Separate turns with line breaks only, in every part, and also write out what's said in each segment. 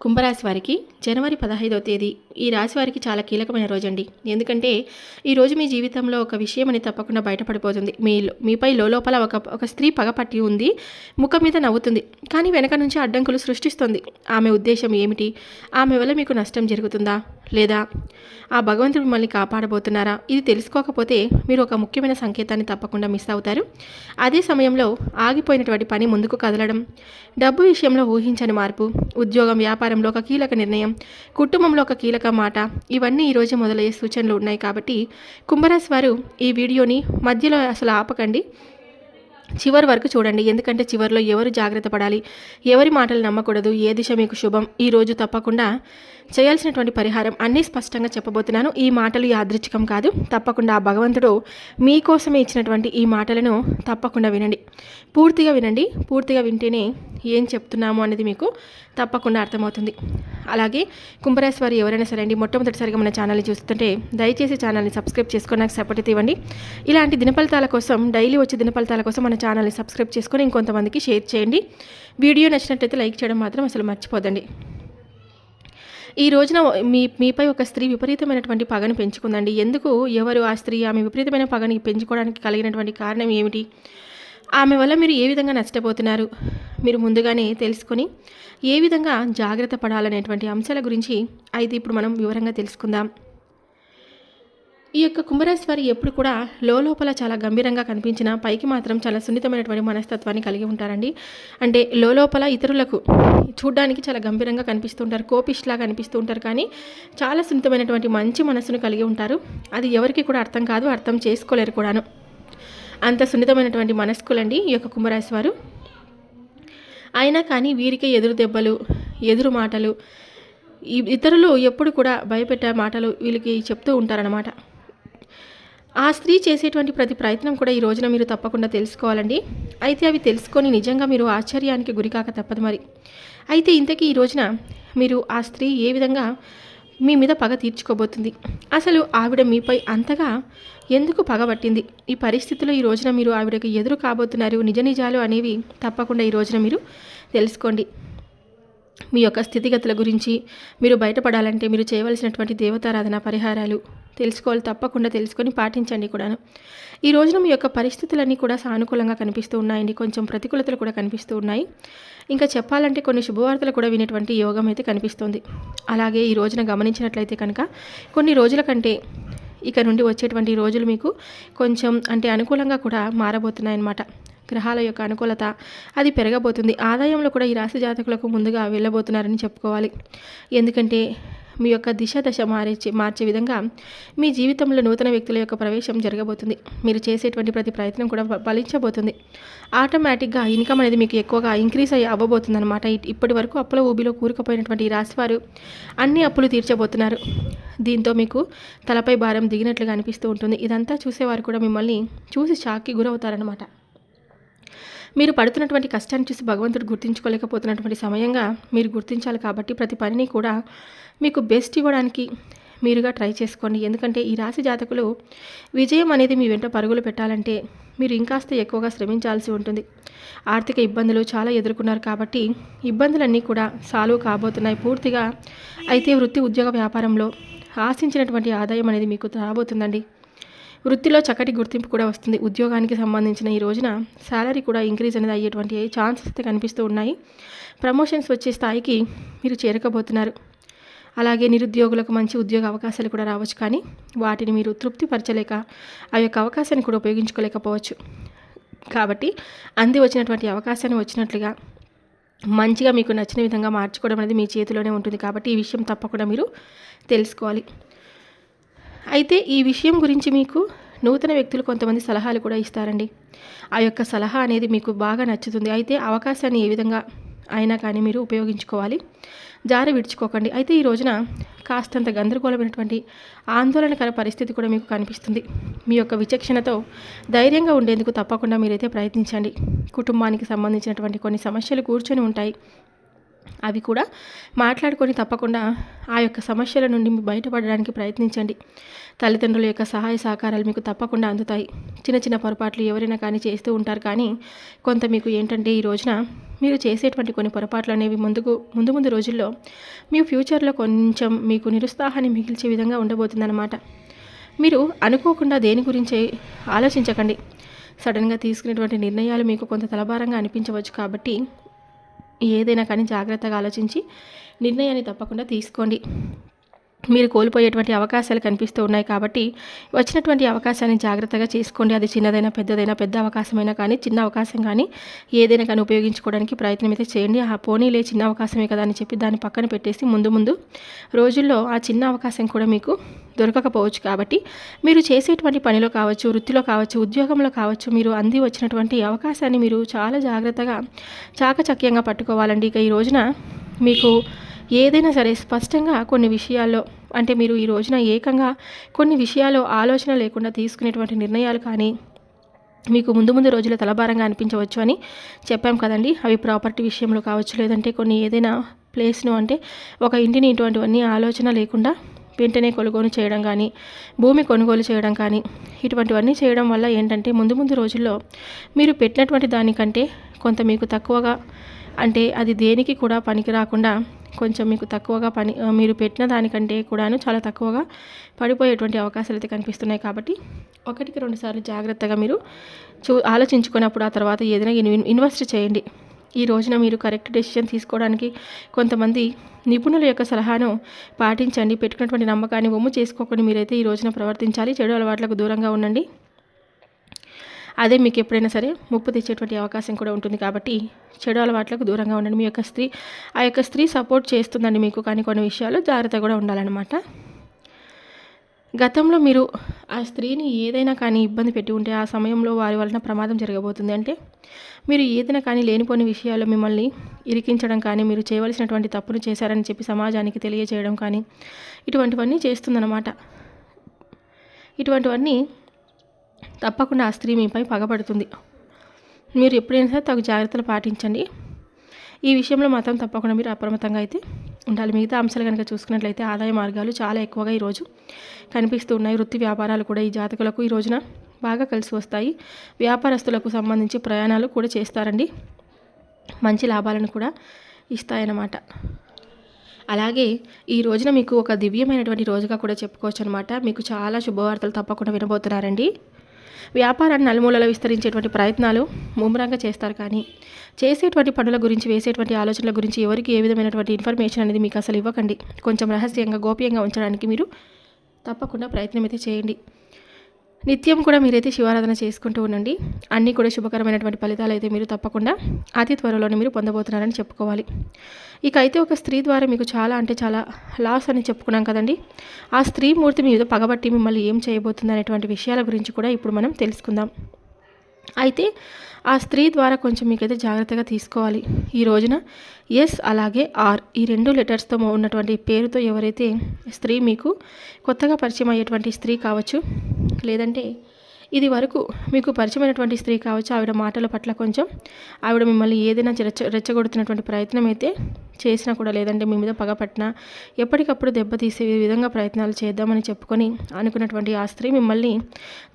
కుంభరాశి వారికి జనవరి పదహైదవ తేదీ ఈ రాశి వారికి చాలా కీలకమైన రోజండి. ఎందుకంటే ఈరోజు మీ జీవితంలో ఒక విషయం అని తప్పకుండా బయటపడిపోతుంది. మీ మీపై లోపల ఒక ఒక స్త్రీ పగపట్టి ఉంది ముఖం మీద నవ్వుతుంది కానీ వెనక నుంచి అడ్డంకులు సృష్టిస్తుంది. ఆమె ఉద్దేశం ఏమిటి? ఆమె వల్ల మీకు నష్టం జరుగుతుందా? లేదా ఆ భగవంతుడు మిమ్మల్ని కాపాడబోతున్నారా? ఇది తెలుసుకోకపోతే మీరు ఒక ముఖ్యమైన సంకేతాన్ని తప్పకుండా మిస్ అవుతారు. అదే సమయంలో ఆగిపోయినటువంటి పని ముందుకు కదలడం డబ్బు విషయంలో ఊహించని మార్పు ఉద్యోగం వ్యాపారంలో ఒక కీలక నిర్ణయం కుటుంబంలో ఒక కీలక మాట ఇవన్నీ ఈరోజు మొదలయ్యే సూచనలు ఉన్నాయి కాబట్టి కుంభరాశి వారు ఈ వీడియోని మధ్యలో అసలు ఆపకండి. చివరి వరకు చూడండి. ఎందుకంటే చివరిలో ఎవరు జాగ్రత్త పడాలి ఎవరి మాటలు నమ్మకూడదు ఏ దిశ మీకు శుభం ఈ రోజు తప్పకుండా చేయాల్సినటువంటి పరిహారం అన్నీ స్పష్టంగా చెప్పబోతున్నాను. ఈ మాటలు యాదృచ్ఛికం కాదు. తప్పకుండా ఆ భగవంతుడు మీకోసమే ఇచ్చినటువంటి ఈ మాటలను తప్పకుండా వినండి. పూర్తిగా వినండి. పూర్తిగా వింటేనే ఏం చెప్తున్నాము అనేది మీకు తప్పకుండా అర్థమవుతుంది. అలాగే కుంభరాశి వారు ఎవరైనా సరే అండి మొట్టమొదటిసారిగా మన ఛానల్ని చూస్తుంటే దయచేసి ఛానల్ని సబ్స్క్రైబ్ చేసుకొని నాకు సపోర్ట్ ఇవ్వండి. ఇలాంటి దినఫలితాల కోసం డైలీ వచ్చే దినఫలితాల కోసం మన ఛానల్ని సబ్స్క్రైబ్ చేసుకొని ఇంకొంతమందికి షేర్ చేయండి. వీడియో నచ్చినట్లయితే లైక్ చేయడం మాత్రం అసలు మర్చిపోదండి ఈ రోజున మీ మీపై ఒక స్త్రీ విపరీతమైనటువంటి పగను పెంచుకుందండి. ఎందుకు? ఎవరు ఆ స్త్రీ ఆమె విపరీతమైన పగని పెంచుకోవడానికి కలిగినటువంటి కారణం ఏమిటి? ఆమె వల్ల మీరు ఏ విధంగా నష్టపోతున్నారు? మీరు ముందుగానే తెలుసుకొని ఏ విధంగా జాగ్రత్త పడాలనేటువంటి అంశాల గురించి అయితే ఇప్పుడు మనం వివరంగా తెలుసుకుందాం. ఈ యొక్క కుంభరాశి వారి ఎప్పుడు కూడా లోపల చాలా గంభీరంగా కనిపించిన పైకి మాత్రం చాలా సున్నితమైనటువంటి మనస్తత్వాన్ని కలిగి ఉంటారండి. అంటే లోపల ఇతరులకు చూడ్డానికి చాలా గంభీరంగా కనిపిస్తూ ఉంటారు కోపిష్లాగా కనిపిస్తూ ఉంటారు కానీ చాలా సున్నితమైనటువంటి మంచి మనసును కలిగి ఉంటారు. అది ఎవరికి కూడా అర్థం కాదు అర్థం చేసుకోలేరు కూడాను. అంత సున్నితమైనటువంటి మనస్కులండి ఈ యొక్క కుంభరాశి వారు. అయినా కానీ వీరికే ఎదురు దెబ్బలు ఎదురు మాటలు ఇతరులు ఎప్పుడు కూడా భయపెట్టే మాటలు వీళ్ళకి చెప్తూ ఉంటారనమాట ఆ స్త్రీ చేసేటువంటి ప్రతి ప్రయత్నం కూడా ఈ రోజున మీరు తప్పకుండా తెలుసుకోవాలండి. అయితే అవి తెలుసుకొని నిజంగా మీరు ఆశ్చర్యానికి గురికాక తప్పదు మరి. అయితే ఇంతకీ ఈ రోజున మీరు ఆ స్త్రీ ఏ విధంగా మీ మీద పగ తీర్చుకోబోతుంది. అసలు ఆవిడ మీపై అంతగా ఎందుకు పగబట్టింది ఈ పరిస్థితిలో ఈ రోజున మీరు ఆవిడకు ఎదురు కాబోతున్నారు నిజ నిజాలు అనేవి తప్పకుండా ఈ రోజున మీరు తెలుసుకోండి. మీ యొక్క స్థితిగతుల గురించి మీరు బయటపడాలంటే మీరు చేయవలసినటువంటి దేవతారాధన పరిహారాలు తెలుసుకోవాలి తప్పకుండా తెలుసుకొని పాటించండి కూడాను. ఈ రోజున మీ యొక్క పరిస్థితులన్నీ కూడా సానుకూలంగా కనిపిస్తూ ఉన్నాయండి. కొంచెం ప్రతికూలతలు కూడా కనిపిస్తూ ఉన్నాయి. ఇంకా చెప్పాలంటే కొన్ని శుభవార్తలు కూడా వినేటువంటి యోగం అయితే కనిపిస్తుంది. అలాగే ఈ రోజున గమనించినట్లయితే కనుక కొన్ని రోజుల కంటే ఇక నుండి వచ్చేటువంటి రోజులు మీకు కొంచెం అంటే అనుకూలంగా కూడా మారబోతున్నాయన్నమాట. గ్రహాల యొక్క అనుకూలత అది పెరగబోతుంది. ఆదాయంలో కూడా ఈ రాశి జాతకులకు ముందుగా వెళ్ళబోతున్నారని చెప్పుకోవాలి. ఎందుకంటే మీ యొక్క దిశ దశ మారే మార్చే విధంగా మీ జీవితంలో నూతన వ్యక్తుల యొక్క ప్రవేశం జరగబోతుంది. మీరు చేసేటువంటి ప్రతి ప్రయత్నం కూడా ఫలించబోతుంది. ఆటోమేటిక్గా ఇన్కమ్ అనేది మీకు ఎక్కువగా ఇంక్రీజ్ అయ్యి అవ్వబోతుంది అనమాట ఇప్పటి వరకు అప్పుల ఊబిలో కూరుకుపోయినటువంటి ఈ రాశివారు అన్ని అప్పులు తీర్చబోతున్నారు. దీంతో మీకు తలపై భారం దిగినట్లుగా అనిపిస్తూ ఉంటుంది. ఇదంతా చూసేవారు కూడా మిమ్మల్ని చూసి షాక్కి గురవుతారనమాట మీరు పడుతున్నటువంటి కష్టాన్ని చూసి భగవంతుడు గుర్తించుకోలేకపోతున్నటువంటి సమయంగా మీరు గుర్తించాలి కాబట్టి ప్రతి పనిని కూడా మీకు బెస్ట్ ఇవ్వడానికి మీరుగా ట్రై చేసుకోండి. ఎందుకంటే ఈ రాశి జాతకులు విజయం అనేది మీ వెంట పరుగులు పెట్టాలంటే మీరు ఇంకాస్త ఎక్కువగా శ్రమించాల్సి ఉంటుంది. ఆర్థిక ఇబ్బందులు చాలా ఎదుర్కొన్నారు కాబట్టి ఇబ్బందులన్నీ కూడా సాల్వ్ కాబోతున్నాయి. పూర్తిగా అయితే వృత్తి ఉద్యోగ వ్యాపారంలో ఆశించినటువంటి ఆదాయం అనేది మీకు రాబోతుందండి. వృత్తిలో చక్కటి గుర్తింపు కూడా వస్తుంది. ఉద్యోగానికి సంబంధించిన ఈ రోజున శాలరీ కూడా ఇంక్రీజ్ అనేది అయ్యేటువంటి ఛాన్సెస్ అయితే కనిపిస్తూ ఉన్నాయి. ప్రమోషన్స్ వచ్చే స్థాయికి మీరు చేరకపోతున్నారు. అలాగే నిరుద్యోగులకు మంచి ఉద్యోగ అవకాశాలు కూడా రావచ్చు కానీ వాటిని మీరు తృప్తిపరచలేక ఆ యొక్క అవకాశాన్ని కూడా ఉపయోగించుకోలేకపోవచ్చు. కాబట్టి అంది వచ్చినటువంటి అవకాశాన్ని వచ్చినట్లుగా మంచిగా మీకు నచ్చిన విధంగా మార్చుకోవడం అనేది మీ చేతిలోనే ఉంటుంది కాబట్టి ఈ విషయం తప్పకుండా మీరు తెలుసుకోవాలి. అయితే ఈ విషయం గురించి మీకు నూతన వ్యక్తులు కొంతమంది సలహాలు కూడా ఇస్తారండి. ఆ యొక్క సలహా అనేది మీకు బాగా నచ్చుతుంది. అయితే అవకాశాన్ని ఏ విధంగా అయినా కానీ మీరు ఉపయోగించుకోవాలి. జారి విడుచుకోకండి. అయితే ఈ రోజున కాస్తంత గందరగోళమైనటువంటి ఆందోళనకర పరిస్థితి కూడా మీకు కనిపిస్తుంది. మీ యొక్క విచక్షణతో ధైర్యంగా ఉండేందుకు తప్పకుండా మీరైతే ప్రయత్నించండి. కుటుంబానికి సంబంధించినటువంటి కొన్ని సమస్యలు కూర్చొని ఉంటాయి. అవి కూడా మాట్లాడుకొని తప్పకుండా ఆ యొక్క సమస్యల నుండి బయటపడడానికి ప్రయత్నించండి. తల్లిదండ్రుల యొక్క సహాయ సహకారాలు మీకు తప్పకుండా అందుతాయి. చిన్న చిన్న పొరపాట్లు ఎవరైనా కానీ చేస్తూ ఉంటారు. కానీ కొంత మీకు ఏంటంటే ఈ రోజున మీరు చేసేటువంటి కొన్ని పొరపాట్లు అనేవి ముందుకు ముందు ముందు రోజుల్లో మీ ఫ్యూచర్లో కొంచెం మీకు నిరుత్సాహాన్ని మిగిల్చే విధంగా ఉండబోతుందన్నమాట. మీరు అనుకోకుండా దేని గురించి ఆలోచించకండి. సడన్గా తీసుకునేటువంటి నిర్ణయాలు మీకు కొంత తలభారంగా అనిపించవచ్చు కాబట్టి ఏదైనా కానీ జాగ్రత్తగా ఆలోచించి నిర్ణయాన్ని తప్పకుండా తీసుకోండి. మీరు కోల్పోయేటువంటి అవకాశాలు కనిపిస్తూ ఉన్నాయి కాబట్టి వచ్చినటువంటి అవకాశాన్ని జాగ్రత్తగా చేసుకోండి. అది చిన్నదైనా పెద్దదైనా పెద్ద అవకాశమైనా కానీ చిన్న అవకాశం కానీ ఏదైనా కానీ ఉపయోగించుకోవడానికి ప్రయత్నం అయితే చేయండి ఆ పోనీలే చిన్న అవకాశమే కదా అని చెప్పి దాన్ని పక్కన పెట్టేసి ముందు ముందు రోజుల్లో ఆ చిన్న అవకాశం కూడా మీకు దొరకకపోవచ్చు కాబట్టి మీరు చేసేటువంటి పనిలో కావచ్చు వృత్తిలో కావచ్చు ఉద్యోగంలో కావచ్చు మీరు అంది వచ్చినటువంటి అవకాశాన్ని మీరు చాలా జాగ్రత్తగా చాకచక్యంగా పట్టుకోవాలండి. ఇక ఈ రోజున మీకు ఏదైనా సరే స్పష్టంగా కొన్ని విషయాల్లో అంటే మీరు ఈ రోజున ఏకంగా కొన్ని విషయాలు ఆలోచన లేకుండా తీసుకునేటువంటి నిర్ణయాలు కానీ మీకు ముందు ముందు రోజుల తలభారంగా అనిపించవచ్చు అని చెప్పాం కదండి. అవి ప్రాపర్టీ విషయంలో కావచ్చు లేదంటే కొన్ని ఏదైనా ప్లేస్ను అంటే ఒక ఇంటిని ఇటువంటివన్నీ ఆలోచన లేకుండా వెంటనే కొనుగోలు చేయడం కానీ భూమి కొనుగోలు చేయడం కానీ ఇటువంటివన్నీ చేయడం వల్ల ఏంటంటే ముందు ముందు రోజుల్లో మీరు పెట్టినటువంటి దానికంటే కొంత మీకు తక్కువగా అంటే అది దేనికి కూడా పనికి రాకుండా కొంచెం మీకు తక్కువగా పని మీరు పెట్టిన దానికంటే కూడాను చాలా తక్కువగా పడిపోయేటువంటి అవకాశాలు అయితే కనిపిస్తున్నాయి కాబట్టి ఒకటికి రెండు సార్లు జాగ్రత్తగా మీరు చూ ఆలోచించుకున్నప్పుడు ఆ తర్వాత ఏదైనా ఇన్వెస్ట్ చేయండి. ఈ రోజున మీరు కరెక్ట్ డెసిషన్ తీసుకోవడానికి కొంతమంది నిపుణుల యొక్క సలహాను పాటించండి. పెట్టుకున్నటువంటి నమ్మకాన్ని ఒమ్ము చేసుకోకుండా మీరైతే ఈ రోజున ప్రవర్తించాలి. చెడు అలవాట్లకు దూరంగా ఉండండి. అదే మీకు ఎప్పుడైనా సరే ముప్పు తెచ్చేటువంటి అవకాశం కూడా ఉంటుంది కాబట్టి చెడు అలవాట్లకు దూరంగా ఉండండి. మీ యొక్క స్త్రీ ఆ యొక్క స్త్రీ సపోర్ట్ చేస్తుందండి మీకు కానీ కొన్ని విషయాలు. జాగ్రత్త కూడా ఉండాలన్నమాట. గతంలో మీరు ఆ స్త్రీని ఏదైనా కానీ ఇబ్బంది పెట్టి ఉంటే ఆ సమయంలో వారి వలన ప్రమాదం జరగబోతుంది అంటే మీరు ఏదైనా కానీ లేనిపోని విషయాల్లో మిమ్మల్ని ఇరికించడం కానీ మీరు చేయవలసినటువంటి తప్పును చేశారని చెప్పి సమాజానికి తెలియజేయడం కానీ ఇటువంటివన్నీ చేస్తుందన్నమాట. ఇటువంటివన్నీ తప్పకుండా ఆ స్త్రీ మీపై పగబడుతుంది. మీరు ఎప్పుడైనా సరే తగు జాగ్రత్తలు పాటించండి. ఈ విషయంలో మాత్రం తప్పకుండా మీరు అప్రమత్తంగా అయితే ఉండాలి. మిగతా అంశాలు కనుక చూసుకున్నట్లయితే ఆదాయ మార్గాలు చాలా ఎక్కువగా ఈరోజు కనిపిస్తూ ఉన్నాయి. వృత్తి వ్యాపారాలు కూడా ఈ జాతకులకు ఈ రోజున బాగా కలిసి వస్తాయి. వ్యాపారస్తులకు సంబంధించి ప్రయాణాలు కూడా చేస్తారండి. మంచి లాభాలను కూడా ఇస్తాయన్నమాట. అలాగే ఈ రోజున మీకు ఒక దివ్యమైనటువంటి రోజుగా కూడా చెప్పుకోవచ్చు అనమాట మీకు చాలా శుభవార్తలు తప్పకుండా వినబోతున్నారండి. వ్యాపారాన్ని నలుమూలలో విస్తరించేటువంటి ప్రయత్నాలు ముమ్మరంగా చేస్తారు కానీ చేసేటువంటి పనుల గురించి వేసేటువంటి ఆలోచనల గురించి ఎవరికి ఏ విధమైనటువంటి ఇన్ఫర్మేషన్ అనేది మీకు అసలు ఇవ్వకండి. కొంచెం రహస్యంగా గోప్యంగా ఉంచడానికి మీరు తప్పకుండా ప్రయత్నం అయితే చేయండి. నిత్యం కూడా మీరైతే శివారాధన చేసుకుంటూ ఉండండి. అన్నీ కూడా శుభకరమైనటువంటి ఫలితాలు అయితే మీరు తప్పకుండా అతి త్వరలోనే మీరు పొందబోతున్నారని చెప్పుకోవాలి. ఇక అయితే ఒక స్త్రీ ద్వారా మీకు చాలా అంటే చాలా లాస్ అని చెప్పుకున్నాం కదండి. ఆ స్త్రీ మూర్తి మీద పగబట్టి మిమ్మల్ని ఏం చేయబోతుంది అనేటువంటి విషయాల గురించి కూడా ఇప్పుడు మనం తెలుసుకుందాం. అయితే ఆ స్త్రీ ద్వారా కొంచెం మీకైతే జాగ్రత్తగా తీసుకోవాలి. ఈ రోజున ఎస్ అలాగే ఆర్ ఈ రెండు లెటర్స్తో ఉన్నటువంటి పేరుతో ఎవరైతే స్త్రీ మీకు కొత్తగా పరిచయం అయ్యేటువంటి స్త్రీ కావచ్చు లేదంటే ఇది వరకు మీకు పరిచయమైనటువంటి స్త్రీ కావచ్చు ఆవిడ మాటల పట్ల కొంచెం ఆవిడ మిమ్మల్ని ఏదైనా రెచ్చ రెచ్చగొడుతున్నటువంటి ప్రయత్నం అయితే చేసినా కూడా లేదంటే మీ మీద పగపట్టిన ఎప్పటికప్పుడు దెబ్బతీసే విధంగా ప్రయత్నాలు చేద్దామని చెప్పుకొని అనుకున్నటువంటి ఆ స్త్రీ మిమ్మల్ని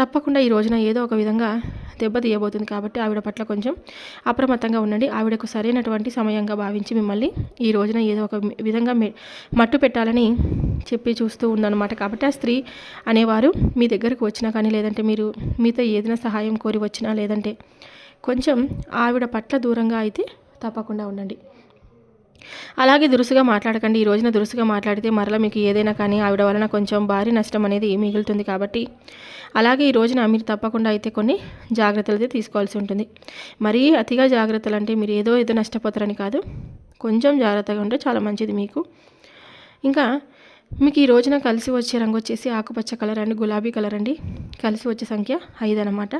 తప్పకుండా ఈ రోజున ఏదో ఒక విధంగా దెబ్బతీయబోతుంది కాబట్టి ఆవిడ పట్ల కొంచెం అప్రమత్తంగా ఉండండి. ఆవిడకు సరైనటువంటి సమయంగా భావించి మిమ్మల్ని ఈ రోజున ఏదో ఒక విధంగా మట్టు పెట్టాలని చెప్పి చూస్తూ ఉందన్నమాట. కాబట్టి ఆ స్త్రీ అనేవారు మీ దగ్గరకు వచ్చినా కానీ లేదంటే మీరు మీతో ఏదైనా సహాయం కోరి వచ్చినా లేదంటే కొంచెం ఆవిడ పట్ల దూరంగా అయితే తప్పకుండా ఉండండి. అలాగే దురుసుగా మాట్లాడకండి. ఈ రోజున దురుసుగా మాట్లాడితే మరలా మీకు ఏదైనా కానీ ఆవిడ వలన కొంచెం భారీ నష్టం అనేది మిగులుతుంది కాబట్టి. అలాగే ఈ రోజున మీరు తప్పకుండా అయితే కొన్ని జాగ్రత్తలు అయితే తీసుకోవాల్సి ఉంటుంది. మరీ అతిగా జాగ్రత్తలు అంటే మీరు ఏదో ఏదో నష్టపోతారని కాదు. కొంచెం జాగ్రత్తగా ఉంటే చాలా మంచిది మీకు. ఇంకా మీకు ఈ రోజున కలిసి వచ్చే రంగు వచ్చేసి ఆకుపచ్చ కలర్ అండి గులాబీ కలర్ అండి. కలిసి వచ్చే సంఖ్య ఐదు అనమాట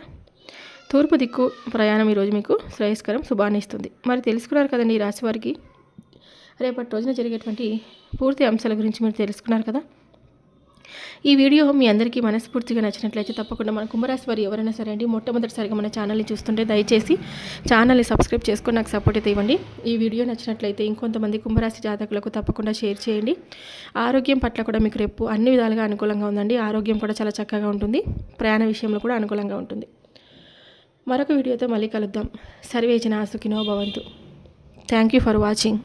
తూర్పు దిక్కు ప్రయాణం ఈరోజు మీకు శ్రేయస్కరం శుభాన్ని ఇస్తుంది. మరి తెలుసుకున్నారు కదండి ఈ రాశి వారికి. రేపటి రోజున జరిగేటువంటి పూర్తి అంశాల గురించి మీరు తెలుసుకున్నారు కదా? ఈ వీడియో మీ అందరికీ మనస్ఫూర్తిగా నచ్చినట్లయితే తప్పకుండా మన కుంభరాశి వారు ఎవరైనా సరే అండి మొట్టమొదటిసారిగా మన ఛానల్ని చూస్తుంటే దయచేసి ఛానల్ని సబ్స్క్రైబ్ చేసుకొని నాకు సపోర్ట్ అయితే ఇవ్వండి. ఈ వీడియో నచ్చినట్లయితే ఇంకొంతమంది కుంభరాశి జాతకులకు తప్పకుండా షేర్ చేయండి. ఆరోగ్యం పట్ల కూడా మీకు రేపు అన్ని విధాలుగా అనుకూలంగా ఉందండి. ఆరోగ్యం కూడా చాలా చక్కగా ఉంటుంది. ప్రయాణ విషయంలో కూడా అనుకూలంగా ఉంటుంది. మరొక వీడియోతో మళ్ళీ కలుద్దాం. సర్వేజన ఆసుకినో భవంతు. Thank you for watching